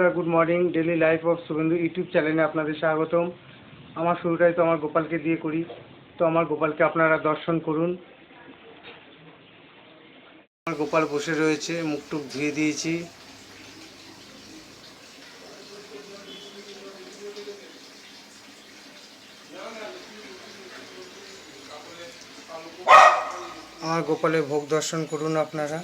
বন্ধুরা good morning daily life of Shubhendu YouTube চ্যানেলে আপনাদের স্বাগতম। আমার শুরুটাই তো আমার গোপালকে দিয়ে করি। তো আমার গোপালকে আপনারা দর্শন করুন। আমার গোপাল বসে রয়েছে, মুখ টুক ধুয়ে দিয়েছি। আমার গোপালের ভোগ দর্শন করুন আপনারা।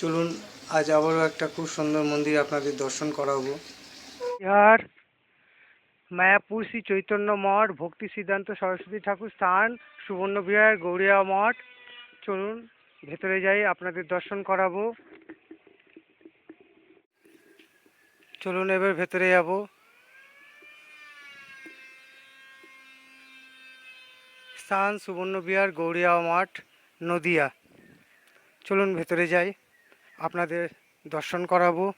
চলুন, আজ আবারও একটা খুব সুন্দর মন্দির আপনাদের দর্শন করাবো। বিহার, মায়াপুর শ্রী চৈতন্য মঠ, ভক্তি সিদ্ধান্ত সরস্বতী ঠাকুর স্থান, সুবর্ণ বিহার, গৌরিয়া মঠ। চলুন, ভেতরে যাই, আপনাদের দর্শন করাবো। চলুন, এবার ভেতরে যাব। স্থান, সুবর্ণ বিহার, গৌরিয়া মঠ, নদিয়া। চলুন, ভেতরে যাই। আপনাদের দর্শন করাবো।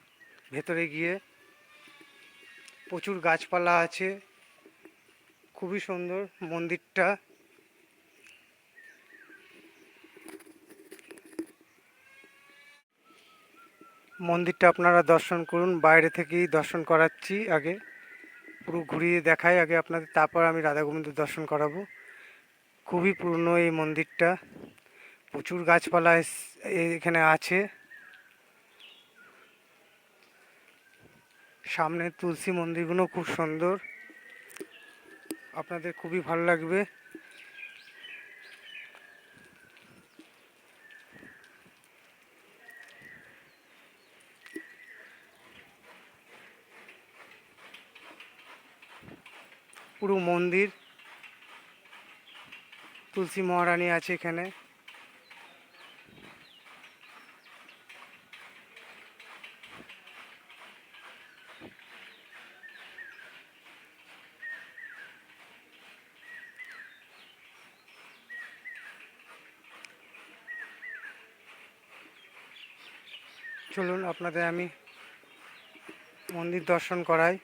ভেতরে গিয়ে প্রচুর গাছপালা আছে। খুবই সুন্দর মন্দিরটা। মন্দিরটা আপনারা দর্শন করুন। বাইরে থেকেই দর্শন করাচ্ছি আগে। পুরো ঘুরিয়ে দেখাই আগে আপনাদের। তারপর আমি রাধা গোবিন্দ দর্শন করাবো। খুবই পুরনো এই মন্দিরটা। প্রচুর গাছপালা এখানে আছে। সামনে তুলসী মন্দিরগুলো খুব সুন্দর। আপনাদের খুবই ভালো লাগবে। পুরো মন্দির তুলসী মহারানী আছে এখানে। চলুন আপনাদের আমি মন্দির দর্শন করাই।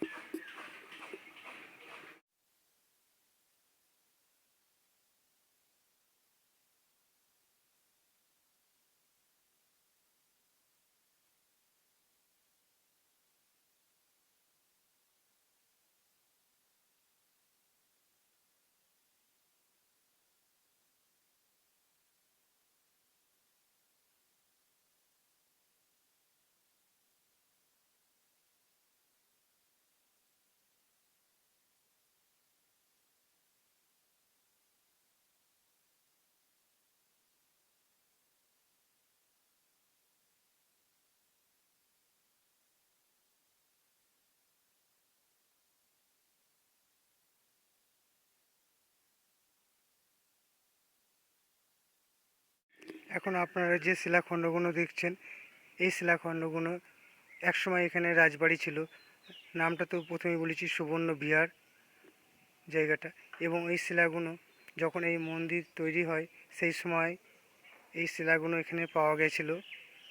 এখন আপনারা যে শিলাখণ্ডগুলো দেখছেন, এই শিলাখণ্ডগুলো একসময় এখানে রাজবাড়ি ছিল। নামটা তো প্রথমে বলেছি সুবর্ণ বিহার জায়গাটা। এবং এই শিলাগুলো যখন এই মন্দির তৈরি হয়, সেই সময় এই শিলাগুলো এখানে পাওয়া গেছিল।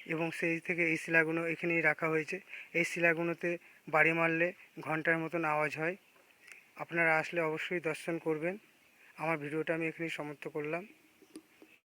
এবং সেই থেকে এই শিলাগুলো এখানেই রাখা হয়েছে। এই শিলাগুলোতে বাড়ি মারলে ঘণ্টার মতন আওয়াজ হয়। আপনারা আসলে অবশ্যই দর্শন করবেন। আমার ভিডিওটা আমি এখানেই সমাপ্ত করলাম।